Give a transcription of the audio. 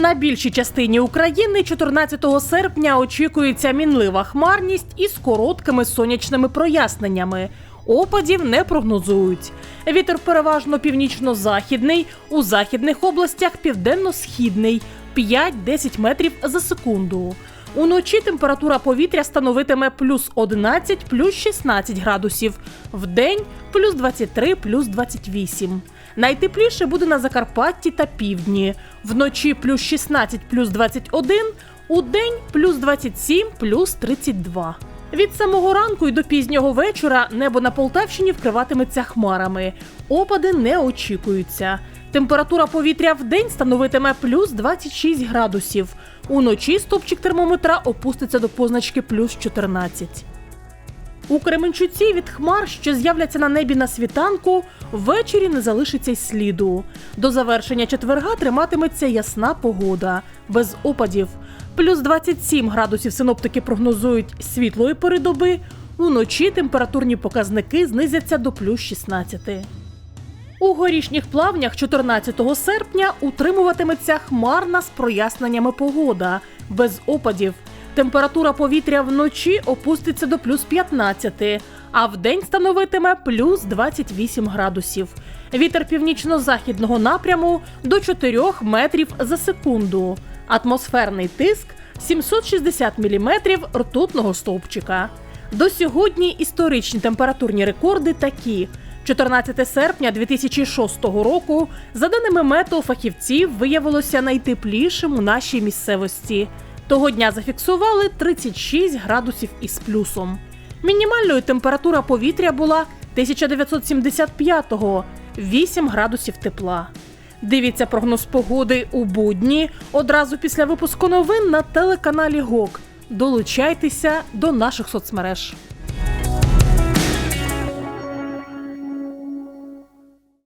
На більшій частині України 14 серпня очікується мінлива хмарність із короткими сонячними проясненнями. Опадів не прогнозують. Вітер переважно північно-західний, у західних областях південно-східний 5-10 метрів за секунду. Уночі температура повітря становитиме плюс 11, плюс 16 градусів, вдень плюс 23, плюс 28. Найтепліше буде на Закарпатті та півдні. Вночі плюс 16, плюс 21, у день плюс 27, плюс 32. Від самого ранку і до пізнього вечора небо на Полтавщині вкриватиметься хмарами. Опади не очікуються. Температура повітря в день становитиме плюс 26 градусів. Уночі стопчик термометра опуститься до позначки плюс 14. У Кременчуці від хмар, що з'являться на небі на світанку, ввечері не залишиться й сліду. До завершення четверга триматиметься ясна погода, без опадів. Плюс 27 градусів синоптики прогнозують світлої пори доби. Уночі температурні показники знизяться до плюс 16. У горішніх плавнях 14 серпня утримуватиметься хмарна з проясненнями погода, без опадів. Температура повітря вночі опуститься до плюс 15, а вдень становитиме плюс 28 градусів. Вітер північно-західного напряму до 4 метрів за секунду. Атмосферний тиск 760 міліметрів ртутного стовпчика. До сьогодні історичні температурні рекорди такі. 14 серпня 2006 року, за даними метеофахівців, виявилося найтеплішим у нашій місцевості. Того дня зафіксували 36 градусів із плюсом. Мінімальною температура повітря була 1975-го 8 градусів тепла. Дивіться прогноз погоди у будні одразу після випуску новин на телеканалі ГОК. Долучайтеся до наших соцмереж.